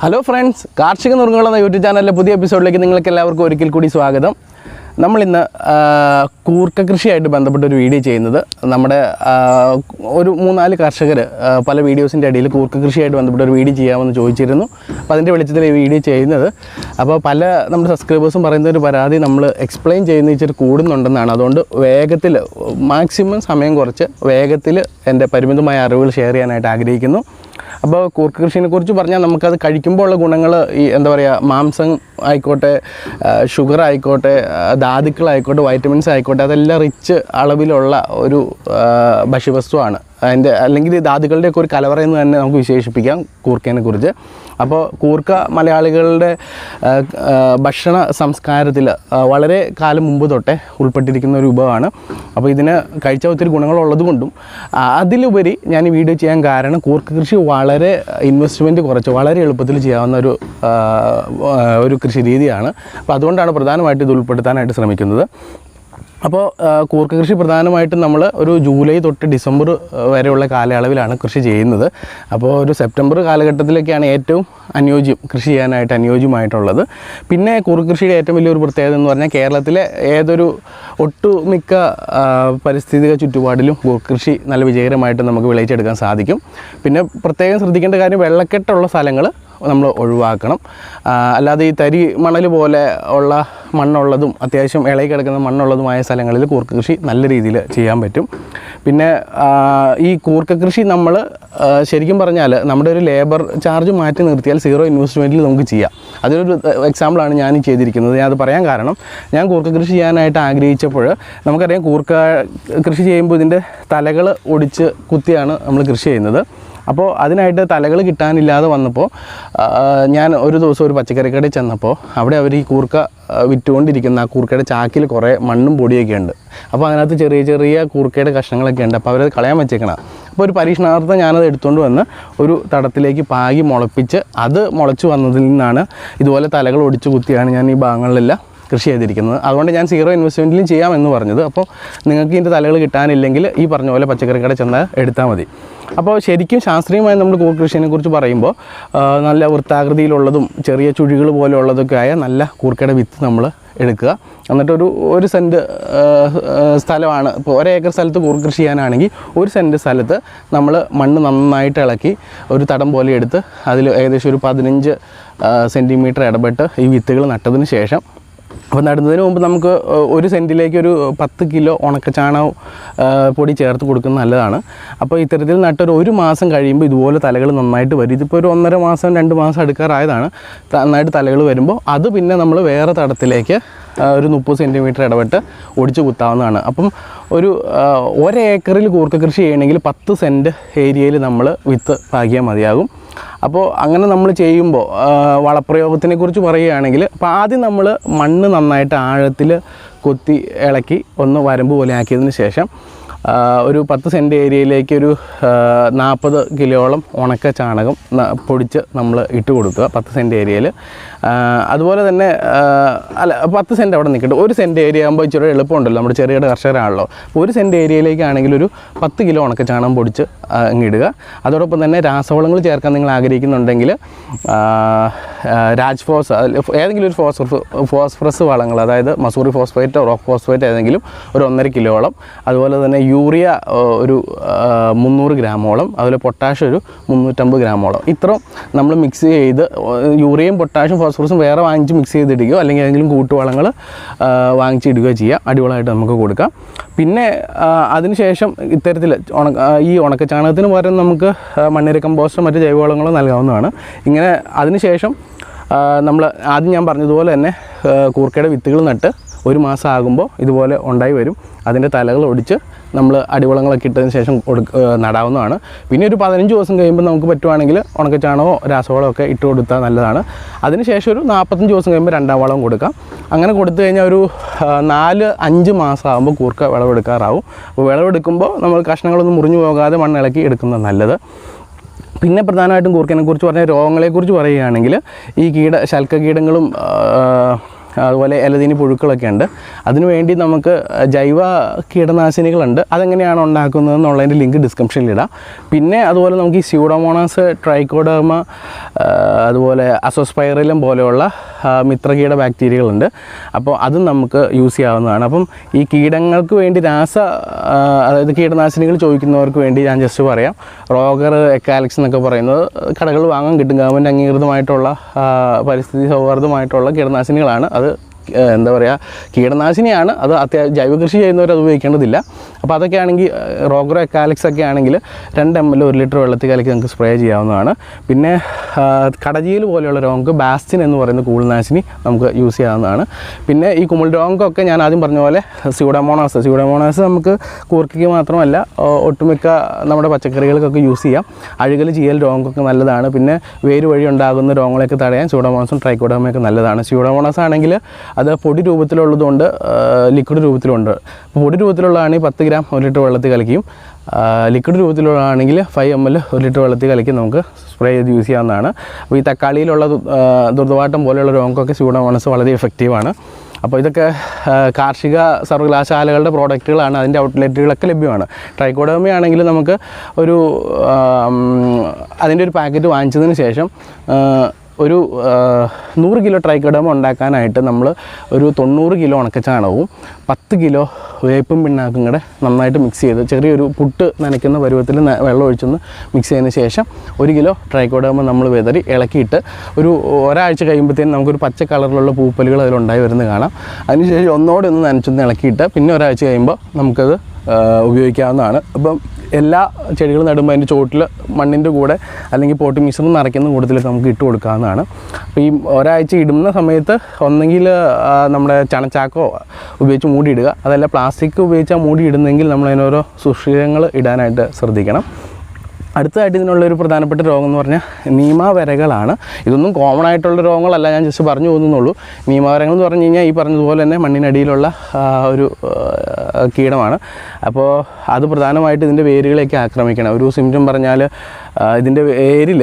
Hello friends കാർഷിക നുറുങ്ങുകൾ എന്ന യൂട്യൂബ് ചാനലിലെ പുതിയ എപ്പിസോഡിലേക്ക് നിങ്ങൾക്ക് എല്ലാവർക്കും ഒരിക്കൽ കൂടി സ്വാഗതം. നമ്മളിന്ന് കൂർക്ക കൃഷിയായിട്ട് ബന്ധപ്പെട്ട ഒരു വീഡിയോ ചെയ്യുന്നത്. നമ്മുടെ ഒരു മൂന്നാൽ കർഷകർ പല വീഡിയോസിന്റെ ഇടയിൽ കൂർക്ക കൃഷിയായിട്ട് ബന്ധപ്പെട്ട ഒരു വീഡിയോ ചെയ്യാമെന്ന് ചോദിച്ചിരുന്നു. അപ്പോൾ അതിന്റെ വെളിച്ചത്തിൽ ഈ വീഡിയോ ചെയ്യുന്നത്. അപ്പോൾ പല നമ്മുടെ സബ്സ്ക്രൈബേഴ്സും പറയുന്ന ഒരു പരാതി നമ്മൾ എക്സ്പ്ലെയിൻ ചെയ്യുന്ന ഇച്ചിരി കൂടുന്നുണ്ടെന്നാണ്. അതുകൊണ്ട് വേഗത്തിൽ മാക്സിമം സമയം കുറച്ച് വേഗത്തിൽ എന്റെ പരിമിതമായ അറിവുകൾ ഷെയർ ചെയ്യാനായിട്ട് ആഗ്രഹിക്കുന്നു. അപ്പോൾ കൂർക്ക് കൃഷിനെ കുറിച്ച് പറഞ്ഞാൽ നമുക്കത് കഴിക്കുമ്പോൾ ഉള്ള ഗുണങ്ങൾ ഈ എന്താ പറയുക മാംസം ആയിക്കോട്ടെ ഷുഗർ ആയിക്കോട്ടെ ധാതുക്കളായിക്കോട്ടെ വൈറ്റമിൻസ് ആയിക്കോട്ടെ അതെല്ലാം റിച്ച് അളവിലുള്ള ഒരു ഭക്ഷ്യവസ്തുവാണ്. അതിന്റെ അല്ലെങ്കിൽ ധാതുക്കളുടെയൊക്കെ ഒരു കലവറ എന്ന് തന്നെ നമുക്ക് വിശേഷിപ്പിക്കാം കൂർക്കേനെ കുറിച്ച്. അപ്പോൾ കൂർക്ക മലയാളികളുടെ ഭക്ഷണ സംസ്കാരത്തിൽ വളരെ കാലം മുമ്പ് തൊട്ടേ ഉൾപ്പെട്ടിരിക്കുന്ന ഒരു വിഭവമാണ്. അപ്പോൾ ഇതിന് കഴിച്ച ഒത്തിരി ഗുണങ്ങളുള്ളത് കൊണ്ടും ആ, അതിലുപരി ഞാൻ ഈ വീഡിയോ ചെയ്യാൻ കാരണം കൂർക്ക കൃഷി വളരെ ഇൻവെസ്റ്റ്മെന്റ് കുറച്ച് വളരെ എളുപ്പത്തിൽ ചെയ്യാവുന്ന ഒരു ഒരു കൃഷി രീതിയാണ്. അപ്പോൾ അതുകൊണ്ടാണ് പ്രധാനമായിട്ട് ഇത് ഉൾപ്പെടുത്താനായിട്ട് ശ്രമിക്കുന്നത്. അപ്പോൾ കൂർക്ക കൃഷി പ്രധാനമായിട്ടും നമ്മൾ ഒരു ജൂലൈ തൊട്ട് ഡിസംബർ വരെയുള്ള കാലയളവിലാണ് കൃഷി ചെയ്യുന്നത്. അപ്പോൾ ഒരു സെപ്റ്റംബർ കാലഘട്ടത്തിലൊക്കെയാണ് ഏറ്റവും അനുയോജ്യം കൃഷി ചെയ്യാനായിട്ട് അനുയോജ്യമായിട്ടുള്ളത്. പിന്നെ കൂർക്ക കൃഷിയുടെ ഏറ്റവും വലിയൊരു പ്രത്യേകത എന്ന് പറഞ്ഞാൽ കേരളത്തിലെ ഏതൊരു ഒട്ടുമിക്ക പരിസ്ഥിതിക ചുറ്റുപാടിലും കൂർക്ക കൃഷി നല്ല വിജയകരമായിട്ട് നമുക്ക് വിളയിച്ചെടുക്കാൻ സാധിക്കും. പിന്നെ പ്രത്യേകം ശ്രദ്ധിക്കേണ്ട കാര്യം വെള്ളക്കെട്ടുള്ള സ്ഥലങ്ങൾ. നമ്മൾ ഒഴിവാക്കണം. അല്ലാതെ ഈ തരി മണൽ പോലെ ഉള്ള മണ്ണുള്ളതും അത്യാവശ്യം ഇളകി കിടക്കുന്ന മണ്ണുള്ളതുമായ സ്ഥലങ്ങളിൽ കൂർക്ക കൃഷി നല്ല രീതിയിൽ ചെയ്യാൻ പറ്റും. പിന്നെ ഈ കൂർക്ക കൃഷി നമ്മൾ ശരിക്കും പറഞ്ഞാൽ നമ്മുടെ ഒരു ലേബർ ചാർജ് മാറ്റി നിർത്തിയാൽ സീറോ ഇൻവെസ്റ്റ്മെന്റിൽ നമുക്ക് ചെയ്യാം. അതൊരു എക്സാമ്പിളാണ് ഞാൻ ചെയ്തിരിക്കുന്നത്. ഞാൻ അത് പറയാൻ കാരണം ഞാൻ കൂർക്ക കൃഷി ചെയ്യാനായിട്ട് ആഗ്രഹിച്ചപ്പോൾ നമുക്കറിയാം കൂർക്ക കൃഷി ചെയ്യുമ്പോൾ ഇതിന്റെ തലകൾ ഒടിച്ച് കുത്തിയാണ് നമ്മൾ കൃഷി ചെയ്യുന്നത്. അപ്പോൾ അതിനായിട്ട് തലകൾ കിട്ടാനില്ലാതെ വന്നപ്പോൾ ഞാൻ ഒരു ദിവസം ഒരു പച്ചക്കറി കടയിൽ ചെന്നപ്പോൾ അവിടെ അവർ ഈ കൂർക്ക വിറ്റുകൊണ്ടിരിക്കുന്ന ആ കൂർക്കയുടെ ചാക്കിൽ കുറേ മണ്ണും പൊടിയൊക്കെ ഉണ്ട്. അപ്പോൾ അതിനകത്ത് ചെറിയ ചെറിയ കൂർക്കയുടെ കഷ്ണങ്ങളൊക്കെ ഉണ്ട്. അപ്പോൾ അവരത് കളയാൻ വെച്ചേക്കണം അപ്പോൾ ഒരു പരീക്ഷണാർത്ഥം ഞാനത് എടുത്തുകൊണ്ട് വന്ന് ഒരു തടത്തിലേക്ക് പാകി മുളപ്പിച്ച് അത് മുളച്ച് വന്നതിൽ നിന്നാണ് ഇതുപോലെ തലകൾ ഒടിച്ചു കുത്തിയാണ് ഞാൻ ഈ ഭാഗങ്ങളിലെല്ലാം കൃഷി ചെയ്തിരിക്കുന്നത്. അതുകൊണ്ട് ഞാൻ സീറോ ഇൻവെസ്റ്റ്മെന്റിലും ചെയ്യാമെന്ന് പറഞ്ഞത്. അപ്പോൾ നിങ്ങൾക്ക് ഇതിന്റെ തലകൾ കിട്ടാനില്ലെങ്കിൽ ഈ പറഞ്ഞ പോലെ പച്ചക്കറി കട ചെന്ന് എടുത്താൽ മതി. അപ്പോൾ ശരിക്കും ശാസ്ത്രീയമായി നമ്മൾ കൂർ കൃഷിയെ കുറിച്ച് പറയുമ്പോൾ നല്ല വൃത്താകൃതിയിലുള്ളതും ചെറിയ ചുഴികൾ പോലെയുള്ളതൊക്കെ ആയ നല്ല കൂർക്കയുടെ വിത്ത് നമ്മൾ എടുക്കുക. എന്നിട്ടൊരു ഒരു സെന്റ് സ്ഥലമാണ്. ഇപ്പോൾ ഒരേക്കർ സ്ഥലത്ത് കൂർ കൃഷി ചെയ്യാനാണെങ്കിൽ ഒരു സെന്റ് സ്ഥലത്ത് നമ്മൾ മണ്ണ് നന്നായിട്ട് ഇളക്കി ഒരു തടം പോലെ എടുത്ത് അതിൽ ഏകദേശം ഒരു പതിനഞ്ച് സെന്റിമീറ്റർ ഇടപെട്ട് ഈ വിത്തുകൾ നട്ടതിന് ശേഷം അപ്പോൾ നടുന്നതിന് മുമ്പ് നമുക്ക് ഒരു സെന്റിലേക്ക് ഒരു പത്ത് കിലോ ഉണക്കച്ചാണകം പൊടി ചേർത്ത് കൊടുക്കുന്നത് നല്ലതാണ്. അപ്പോൾ ഇത്തരത്തിൽ നട്ടൊരു ഒരു മാസം കഴിയുമ്പോൾ ഇതുപോലെ തലകൾ നന്നായിട്ട് വരും. ഇതിപ്പോൾ ഒരു ഒന്നര മാസം രണ്ട് മാസം എടുക്കാറായതാണ്. നന്നായിട്ട് തലകൾ വരുമ്പോൾ അത് പിന്നെ നമ്മൾ വേറെ തടത്തിലേക്ക് ഒരു മുപ്പത് സെന്റിമീറ്റർ ഇടപെട്ട് ഒടിച്ച് കുത്താവുന്നതാണ്. അപ്പം ഒരു ഒരേക്കറിൽ കൂർക്ക കൃഷി ചെയ്യണമെങ്കിൽ പത്ത് സെന്റ് ഏരിയയിൽ നമ്മൾ വിത്ത് പാകിയാൽ മതിയാകും. അപ്പോൾ അങ്ങനെ നമ്മൾ ചെയ്യുമ്പോൾ വളപ്രയോഗത്തിനെ കുറിച്ച് പറയുകയാണെങ്കിൽ അപ്പോൾ ആദ്യം നമ്മൾ മണ്ണ് നന്നായിട്ട് ആഴത്തിൽ കൊത്തി ഇളക്കി ഒന്ന് വരമ്പ് പോലെ ആക്കിയതിന് ശേഷം ഒരു പത്ത് സെന്റ് ഏരിയയിലേക്ക് ഒരു നാൽപ്പത് കിലോളം ഉണക്ക ചാണകം പൊടിച്ച് നമ്മൾ ഇട്ട് കൊടുക്കുക പത്ത് സെന്റ് ഏരിയയിൽ അതുപോലെ തന്നെ അല്ല പത്ത് സെന്റ് അവിടെ നിൽക്കട്ടെ. ഒരു സെന്റ് ഏരിയ ആകുമ്പോൾ ഇച്ചിരി എളുപ്പമുണ്ടല്ലോ നമ്മുടെ ചെറുകിട കർഷകരാണല്ലോ. അപ്പോൾ ഒരു സെന്റ് ഏരിയയിലേക്കാണെങ്കിൽ ഒരു പത്ത് കിലോ ഉണക്ക ചാണകം പൊടിച്ച് ഇടുക. അതോടൊപ്പം തന്നെ രാസവളങ്ങൾ ചേർക്കാൻ നിങ്ങൾ ആഗ്രഹിക്കുന്നുണ്ടെങ്കിൽ രാജ് ഫോസ് ഏതെങ്കിലും ഒരു ഫോസ്ഫ ഫോസ്ഫറസ് വളങ്ങൾ അതായത് മസൂറി ഫോസ്ഫേറ്റ് റോക്ക് ഫോസ്ഫേറ്റ് ഏതെങ്കിലും ഒരു ഒന്നര കിലോളം. അതുപോലെ തന്നെ യൂറിയ ഒരു മുന്നൂറ് ഗ്രാമോളം അതുപോലെ പൊട്ടാഷ് ഒരു മുന്നൂറ്റമ്പത് ഗ്രാമോളം. ഇത്രയും നമ്മൾ മിക്സ് ചെയ്ത് യൂറിയയും പൊട്ടാഷും ഫോസ്ഫറസും വേറെ വാങ്ങിച്ച് മിക്സ് ചെയ്തിടുകയോ അല്ലെങ്കിൽ ഏതെങ്കിലും കൂട്ടുവളങ്ങൾ വാങ്ങിച്ചിടുകയോ ചെയ്യുക അടിപൊളിയായിട്ട് നമുക്ക് കൊടുക്കാം. പിന്നെ അതിനുശേഷം ഇത്തരത്തിൽ ഉണക്ക ഈ ഉണക്കച്ചാണകത്തിന് പകരം നമുക്ക് മണ്ണിര കമ്പോസ്റ്റോ മറ്റ് ജൈവവളങ്ങളോ നൽകാവുന്നതാണ്. ഇങ്ങനെ അതിനുശേഷം നമ്മൾ ആദ്യം ഞാൻ പറഞ്ഞതുപോലെ തന്നെ കൂർക്കയുടെ വിത്തുകൾ നട്ട് ഒരു മാസം ആകുമ്പോൾ ഇതുപോലെ ഉണ്ടായി വരും. അതിന്റെ തലകൾ ഒടിച്ച് നമ്മൾ അടിവളങ്ങളൊക്കെ ഇട്ടതിന് ശേഷം കൊടുക്ക നടാവുന്നതാണ്. പിന്നെ ഒരു പതിനഞ്ച് ദിവസം കഴിയുമ്പോൾ നമുക്ക് പറ്റുവാണെങ്കിൽ ഉണക്കച്ചാണോ രാസവളമോ ഒക്കെ ഇട്ട് കൊടുത്താൽ നല്ലതാണ്. അതിനുശേഷം ഒരു നാൽപ്പത്തഞ്ച് ദിവസം കഴിയുമ്പോൾ രണ്ടാം വളം കൊടുക്കാം. അങ്ങനെ കൊടുത്തു കഴിഞ്ഞാൽ ഒരു നാല് അഞ്ച് മാസം ആകുമ്പോൾ കൂർക്ക വിളവെടുക്കാറാവും. അപ്പോൾ വിളവെടുക്കുമ്പോൾ നമ്മൾ കഷ്ണങ്ങളൊന്നും മുറിഞ്ഞു പോകാതെ മണ്ണിളക്കി എടുക്കുന്നത് നല്ലത്. പിന്നെ പ്രധാനമായിട്ടും കൂർക്കനെക്കുറിച്ച് പറഞ്ഞാൽ പറഞ്ഞ രോഗങ്ങളെക്കുറിച്ച് പറയുകയാണെങ്കിൽ ഈ കീട ശൽക്ക കീടങ്ങളും ആ, അതുപോലെ ഇലതീനി പുഴുക്കളൊക്കെ ഉണ്ട്. അതിനുവേണ്ടി നമുക്ക് ജൈവ കീടനാശിനികളുണ്ട്. അതെങ്ങനെയാണ് ഉണ്ടാക്കുന്നത് എന്നുള്ളതിന്റെ ലിങ്ക് ഡിസ്ക്രിപ്ഷനിൽ ഇടാം. പിന്നെ അതുപോലെ നമുക്ക് ഈ സ്യൂഡോമോണാസ് ട്രൈക്കോഡർമ അതുപോലെ അസോസ്പൈറിലും പോലെയുള്ള മിത്രകീട ബാക്ടീരിയകളുണ്ട്. അപ്പോൾ അതും നമുക്ക് യൂസ് ചെയ്യാവുന്നതാണ്. അപ്പം ഈ കീടങ്ങൾക്ക് വേണ്ടി രാസ അതായത് കീടനാശിനികൾ ചോദിക്കുന്നവർക്ക് വേണ്ടി ഞാൻ ജസ്റ്റ് പറയാം. റോഗർ എക്കാലിക്സ് എന്നൊക്കെ പറയുന്നത് കടകൾ വാങ്ങാൻ കിട്ടും. ഗവൺമെന്റ് അംഗീകൃതമായിട്ടുള്ള പരിസ്ഥിതി സൗഹാർദ്ദമായിട്ടുള്ള കീടനാശിനികളാണ്. അത് എന്താ പറയുക കീടനാശിനിയാണ്. അത് അത്യാവശ്യം ജൈവ കൃഷി ചെയ്യുന്നവർ അത് ഉപയോഗിക്കേണ്ടതില്ല. അപ്പോൾ അതൊക്കെ ആണെങ്കിൽ റോഗ്രോ എക്കാലിക്സ് ഒക്കെ ആണെങ്കിൽ രണ്ട് എം എൽ ഒരു ലിറ്റർ വെള്ളത്തിൽ കലക്കി നമുക്ക് സ്പ്രേ ചെയ്യാവുന്നതാണ്. പിന്നെ കടജീൽ പോലെയുള്ള രോഗങ്ങൾക്ക് ബാസ്റ്റിൻ എന്ന് പറയുന്ന കൂൾനാശിനി നമുക്ക് യൂസ് ചെയ്യാവുന്നതാണ്. പിന്നെ ഈ കുമിൾ രോഗമൊക്കെ ഞാൻ ആദ്യം പറഞ്ഞ പോലെ സ്യൂഡമോണാസ്. സ്യൂഡമോണാസ് നമുക്ക് കൂർക്കയ്ക്ക് മാത്രമല്ല ഒട്ടുമിക്ക നമ്മുടെ പച്ചക്കറികൾക്കൊക്കെ യൂസ് ചെയ്യാം. അഴുകൽ ചെയ്യൽ രോഗമൊക്കെ നല്ലതാണ്. പിന്നെ വേര് വഴി ഉണ്ടാകുന്ന രോഗങ്ങളൊക്കെ തടയാൻ സ്യൂഡമോണസും ട്രൈക്കോഡോമയൊക്കെ നല്ലതാണ്. സ്യൂഡമോണാസ് ആണെങ്കിൽ അത് പൊടി രൂപത്തിലുള്ളതുകൊണ്ട് ലിക്വിഡ് രൂപത്തിലുണ്ട്. അപ്പോൾ പൊടി രൂപത്തിലുള്ളതാണെങ്കിൽ പത്ത് ഗ്രാം ഒരു ലിറ്റർ വെള്ളത്തിൽ കലക്കിയും. ലിക്വിഡ് രൂപത്തിലുള്ളതാണെങ്കിൽ ഫൈവ് എം എൽ ഒരു ലിറ്റർ വെള്ളത്തിൽ കലക്കി നമുക്ക് സ്പ്രേ ചെയ്ത് യൂസ് ചെയ്യാവുന്നതാണ്. അപ്പോൾ ഈ തക്കാളിയിലുള്ള ദു- ആ, ദുർവാട്ടം പോലെയുള്ള രോഗങ്ങൾക്കൊക്കെ സ്യൂഡോമോണസ് വളരെ എഫക്റ്റീവാണ് അപ്പോൾ ഇതൊക്കെ കാർഷിക സർവകലാശാലകളുടെ പ്രോഡക്റ്റുകളാണ് അതിന്റെ ഔട്ട്ലെറ്റുകളൊക്കെ ലഭ്യമാണ്. ട്രൈക്കോഡോമി ആണെങ്കിൽ നമുക്ക് ഒരു അതിന്റെ ഒരു പാക്കറ്റ് വാങ്ങിച്ചതിന് ശേഷം ഒരു നൂറ് കിലോ ട്രൈക്കടമ ഉണ്ടാക്കാനായിട്ട് നമ്മൾ ഒരു തൊണ്ണൂറ് കിലോ ഉണക്കച്ചാണകവും പത്ത് കിലോ വേപ്പും പിണ്ണാക്കും കൂടെ നന്നായിട്ട് മിക്സ് ചെയ്ത് ചെറിയൊരു പുട്ട് നനയ്ക്കുന്ന പരുവത്തിൽ വെള്ളം ഒഴിച്ചൊന്ന് മിക്സ് ചെയ്തതിന് ശേഷം ഒരു കിലോ ട്രൈക്കോഡോമ നമ്മൾ വെതറി ഇളക്കിയിട്ട് ഒരു ഒരാഴ്ച കഴിയുമ്പോഴത്തേനും നമുക്കൊരു പച്ച കളറിലുള്ള പൂപ്പലുകൾ അതിലുണ്ടായി വരുന്നത് കാണാം. അതിനുശേഷം ഒന്നോടെ ഒന്ന് നനച്ചൊന്ന് ഇളക്കിയിട്ട് പിന്നെ ഒരാഴ്ച കഴിയുമ്പോൾ നമുക്കത് ഉപയോഗിക്കാവുന്നതാണ്. അപ്പം എല്ലാ ചെടികളും നടുമ്പോൾ അതിന്റെ ചോട്ടിൽ മണ്ണിന്റെ കൂടെ അല്ലെങ്കിൽ പോട്ടി മിശ്രം നിറയ്ക്കുന്ന കൂട്ടത്തിലൊക്കെ നമുക്ക് ഇട്ട് കൊടുക്കാവുന്നതാണ്. അപ്പോൾ ഈ ഒരാഴ്ച ഇടുന്ന സമയത്ത് ഒന്നെങ്കിൽ നമ്മുടെ ചണച്ചാക്കോ ഉപയോഗിച്ച് മൂടിയിടുക അതല്ല പ്ലാസ്റ്റിക് ഉപയോഗിച്ചാൽ മൂടിയിടുന്നെങ്കിൽ നമ്മൾ അതിനോരോ സുഷിരങ്ങൾ ഇടാനായിട്ട് ശ്രദ്ധിക്കണം. അടുത്തതായിട്ട് ഇതിനുള്ള ഒരു പ്രധാനപ്പെട്ട രോഗം എന്ന് പറഞ്ഞാൽ നീമാവരകളാണ്. ഇതൊന്നും കോമൺ ആയിട്ടുള്ള രോഗങ്ങളല്ല ഞാൻ ജസ്റ്റ് പറഞ്ഞു പോകുന്നുള്ളൂ. നീമാവരങ്ങൾ എന്ന് പറഞ്ഞു കഴിഞ്ഞാൽ ഈ പറഞ്ഞതുപോലെ തന്നെ മണ്ണിനടിയിലുള്ള ഒരു കീടമാണ്. അപ്പോൾ അത് പ്രധാനമായിട്ട് ഇതിന്റെ വേരുകളെയൊക്കെ ആക്രമിക്കണം. ഒരു സിംറ്റം പറഞ്ഞാൽ ഇതിന്റെ വേരിൽ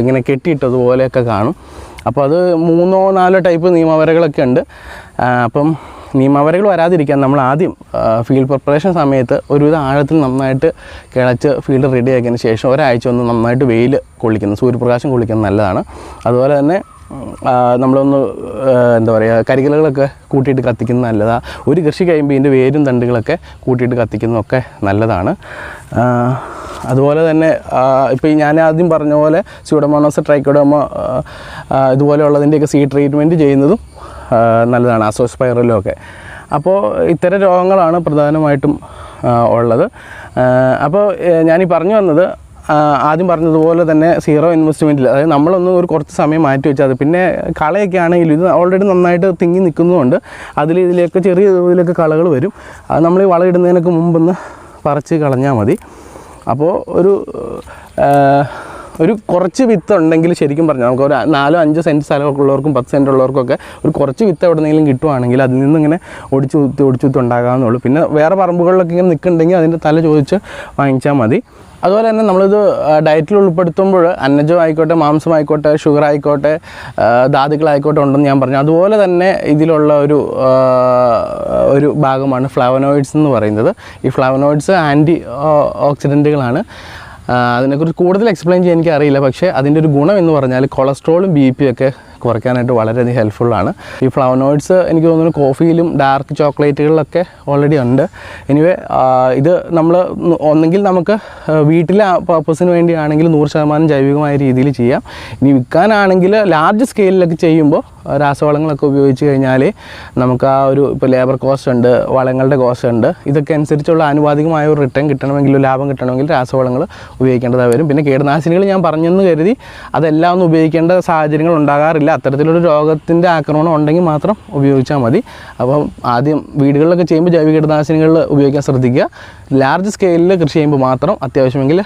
ഇങ്ങനെ കെട്ടിയിട്ടതുപോലെയൊക്കെ കാണും. അപ്പോൾ അത് മൂന്നോ നാലോ ടൈപ്പ് നീമാവരകളൊക്കെ ഉണ്ട്. അപ്പം നിയമവരകൾ വരാതിരിക്കാൻ നമ്മൾ ആദ്യം ഫീൽഡ് പ്രിപ്പറേഷൻ സമയത്ത് ഒരുവിധ ആഴത്തിൽ നന്നായിട്ട് കിളച്ച് ഫീൽഡ് റെഡി ആക്കിയതിന് ശേഷം ഒരാഴ്ച ഒന്ന് നന്നായിട്ട് വെയിൽ കൊള്ളിക്കുന്നത് സൂര്യപ്രകാശം കൊള്ളിക്കുന്നത് നല്ലതാണ്. അതുപോലെ തന്നെ നമ്മളൊന്ന് എന്താ പറയുക കരികലകളൊക്കെ കൂട്ടിയിട്ട് കത്തിക്കുന്നത് നല്ലതാണ് ഒരു കൃഷി കഴിയുമ്പോൾ ഇതിന്റെ വേരും തണ്ടുകളൊക്കെ കൂട്ടിയിട്ട് കത്തിക്കുന്നതൊക്കെ നല്ലതാണ്. അതുപോലെ തന്നെ ഇപ്പോൾ ഞാൻ ആദ്യം പറഞ്ഞ പോലെ സ്യൂഡോമോണോസ് ട്രൈക്കോഡോമോ ഇതുപോലെയുള്ളതിന്റെയൊക്കെ സീ ട്രീറ്റ്മെന്റ് ചെയ്യുന്നതും നല്ലതാണ് അസോസ്പൈറലും ഒക്കെ. അപ്പോൾ ഇത്തരം രോഗങ്ങളാണ് പ്രധാനമായിട്ടും ഉള്ളത്. അപ്പോൾ ഞാനീ പറഞ്ഞു വന്നത് ആദ്യം പറഞ്ഞതുപോലെ തന്നെ സീറോ ഇൻവെസ്റ്റ്മെന്റിൽ അതായത് നമ്മളൊന്ന് ഒരു കുറച്ച് സമയം മാറ്റി വെച്ചാൽ അത് പിന്നെ കളയൊക്കെ ആണെങ്കിൽ ഇത് ഓൾറെഡി നന്നായിട്ട് തിങ്ങി നിൽക്കുന്നതുകൊണ്ട് അതിൽ ഇതിലേക്ക് ചെറിയ ഇതിലൊക്കെ കളകൾ വരും. അത് നമ്മൾ ഈ വളമിടുന്നതിനൊക്കെ മുമ്പൊന്ന് പറിച്ച് കളഞ്ഞാൽ മതി. അപ്പോൾ ഒരു ഒരു കുറച്ച് വിത്ത് ഉണ്ടെങ്കിൽ ശരിക്കും പറഞ്ഞാൽ നമുക്ക് ഒരു നാലോ അഞ്ചോ സെന്റ് സ്ഥലമൊക്കെ ഉള്ളവർക്കും പത്ത് സെന്റ് ഉള്ളവർക്കൊക്കെ ഒരു കുറച്ച് വിത്ത് എവിടെന്നെങ്കിലും കിട്ടുവാണെങ്കിൽ അതിൽ നിന്ന് ഇങ്ങനെ ഒടിച്ചു കുത്തി ഒടിച്ചു കുത്തി ഉണ്ടാകാവുന്നുള്ളൂ പിന്നെ വേറെ പറമ്പുകളിലൊക്കെ ഇങ്ങനെ നിൽക്കുന്നുണ്ടെങ്കിൽ അതിന്റെ തല ചോദിച്ച് വാങ്ങിച്ചാൽ മതി. അതുപോലെ തന്നെ നമ്മളിത് ഡയറ്റിൽ ഉൾപ്പെടുത്തുമ്പോൾ അന്നജം ആയിക്കോട്ടെ മാംസം ആയിക്കോട്ടെ ഷുഗർ ആയിക്കോട്ടെ ധാതുക്കളായിക്കോട്ടെ ഉണ്ടെന്ന് ഞാൻ പറഞ്ഞു. അതുപോലെ തന്നെ ഇതിലുള്ള ഒരു ഒരു ഭാഗമാണ് ഫ്ലവനോയിഡ്സ് എന്ന് പറയുന്നത്. ഈ ഫ്ലവനോയിഡ്സ് ആന്റി ഓക്സിഡന്റുകളാണ് അതിനെക്കുറിച്ച് കൂടുതൽ എക്സ്പ്ലെയിൻ ചെയ്യാൻ എനിക്ക് അറിയില്ല പക്ഷേ അതിന്റെ ഒരു ഗുണം എന്ന് പറഞ്ഞാൽ കൊളസ്ട്രോളും ബി പി ഒക്കെ കുറയ്ക്കാനായിട്ട് വളരെയധികം ഹെൽപ്ഫുള്ളാണ് ഈ ഫ്ലവനോയിഡ്സ് എനിക്ക് തോന്നുന്നു കോഫിയിലും ഡാർക്ക് ചോക്ലേറ്റുകളിലൊക്കെ ഓൾറെഡി ഉണ്ട്. എനിവേ ഇത് നമ്മൾ ഒന്നെങ്കിൽ നമുക്ക് വീട്ടിലെ പർപ്പസിന് വേണ്ടിയാണെങ്കിൽ നൂറ് ശതമാനം ജൈവികമായ രീതിയിൽ ചെയ്യാം. ഇനി വിൽക്കാനാണെങ്കിൽ ലാർജ് സ്കെയിലൊക്കെ ചെയ്യുമ്പോൾ രാസവളങ്ങളൊക്കെ ഉപയോഗിച്ച് കഴിഞ്ഞാൽ നമുക്ക് ആ ഒരു ഇപ്പോൾ ലേബർ കോസ്റ്റ് ഉണ്ട് വളങ്ങളുടെ കോസ്റ്റ് ഉണ്ട്. ഇതൊക്കെ അനുസരിച്ചുള്ള ആനുപാതികമായ ഒരു റിട്ടേൺ കിട്ടണമെങ്കിൽ ലാഭം കിട്ടണമെങ്കിൽ രാസവളങ്ങൾ ഉപയോഗിക്കേണ്ടതായി വരും. പിന്നെ കീടനാശിനികൾ ഞാൻ പറഞ്ഞെന്ന് കരുതി അതെല്ലാം ഒന്നും ഉപയോഗിക്കേണ്ട സാഹചര്യങ്ങൾ ഉണ്ടാകാറില്ല. അത്തരത്തിലൊരു രോഗത്തിന്റെ ആക്രമണം ഉണ്ടെങ്കിൽ മാത്രം ഉപയോഗിച്ചാൽ മതി. അപ്പം ആദ്യം വീടുകളിലൊക്കെ ചെയ്യുമ്പോൾ ജൈവ കീടനാശിനികൾ ഉപയോഗിക്കാൻ ശ്രദ്ധിക്കുക. ലാർജ് സ്കെയിലിൽ കൃഷി ചെയ്യുമ്പോൾ മാത്രം അത്യാവശ്യമെങ്കിൽ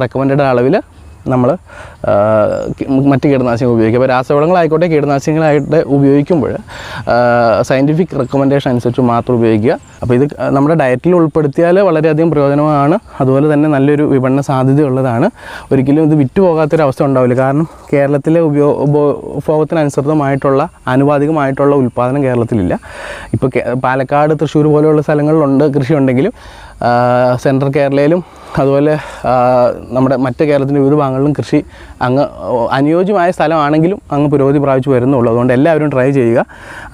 റെക്കമെൻഡ് അളവിൽ നമ്മൾ മറ്റ് കീടനാശിനികൾ ഉപയോഗിക്കുക അപ്പോൾ രാസവളങ്ങളായിക്കോട്ടെ കീടനാശിനികളായിട്ട് ഉപയോഗിക്കുമ്പോൾ സയന്റിഫിക് റെക്കമെൻഡേഷൻ അനുസരിച്ച് മാത്രം ഉപയോഗിക്കുക. അപ്പോൾ ഇത് നമ്മുടെ ഡയറ്റിൽ ഉൾപ്പെടുത്തിയാൽ വളരെയധികം പ്രയോജനമാണ്. അതുപോലെ തന്നെ നല്ലൊരു വിപണന സാധ്യതയുള്ളതാണ്. ഒരിക്കലും ഇത് വിറ്റുപോകാത്തൊരവസ്ഥ ഉണ്ടാവില്ല. കാരണം കേരളത്തിലെ ഉപയോ ഉപഭോഗത്തിനനുസൃതമായിട്ടുള്ള ആനുപാതികമായിട്ടുള്ള ഉൽപ്പാദനം കേരളത്തിലില്ല. ഇപ്പോൾ പാലക്കാട് തൃശ്ശൂർ പോലെയുള്ള സ്ഥലങ്ങളിലുണ്ട് കൃഷി ഉണ്ടെങ്കിലും സെൻട്രൽ കേരളയിലും അതുപോലെ നമ്മുടെ മറ്റ് കേരളത്തിന്റെ വിവിധ ഭാഗങ്ങളിലും കൃഷി അങ്ങ് അനുയോജ്യമായ സ്ഥലമാണെങ്കിലും അങ്ങ് പുരോഗതി പ്രാപിച്ചു വരുന്നുള്ളൂ. അതുകൊണ്ട് എല്ലാവരും ട്രൈ ചെയ്യുക.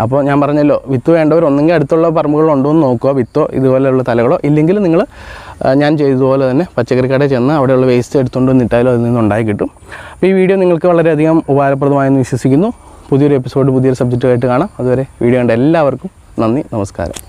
അപ്പോൾ ഞാൻ പറഞ്ഞല്ലോ വിത്ത് വേണ്ടവർ ഒന്നെങ്കിൽ അടുത്തുള്ള പറമ്പുകളുണ്ടോ എന്ന് നോക്കുക. വിത്തോ ഇതുപോലെയുള്ള തലകളോ ഇല്ലെങ്കിൽ നിങ്ങൾ ഞാൻ ചെയ്തതുപോലെ തന്നെ പച്ചക്കറി കടയിൽ ചെന്ന് അവിടെയുള്ള വേസ്റ്റ് എടുത്തുകൊണ്ട് വന്നിട്ടാലും അതിൽ നിന്ന് ഉണ്ടായി കിട്ടും. അപ്പോൾ ഈ വീഡിയോ നിങ്ങൾക്ക് വളരെയധികം ഉപകാരപ്രദമായെന്ന് വിശ്വസിക്കുന്നു. പുതിയൊരു എപ്പിസോഡ് പുതിയൊരു സബ്ജക്റ്റുമായിട്ട് കാണാം. അതുവരെ വീഡിയോ കണ്ട എല്ലാവർക്കും നന്ദി നമസ്കാരം.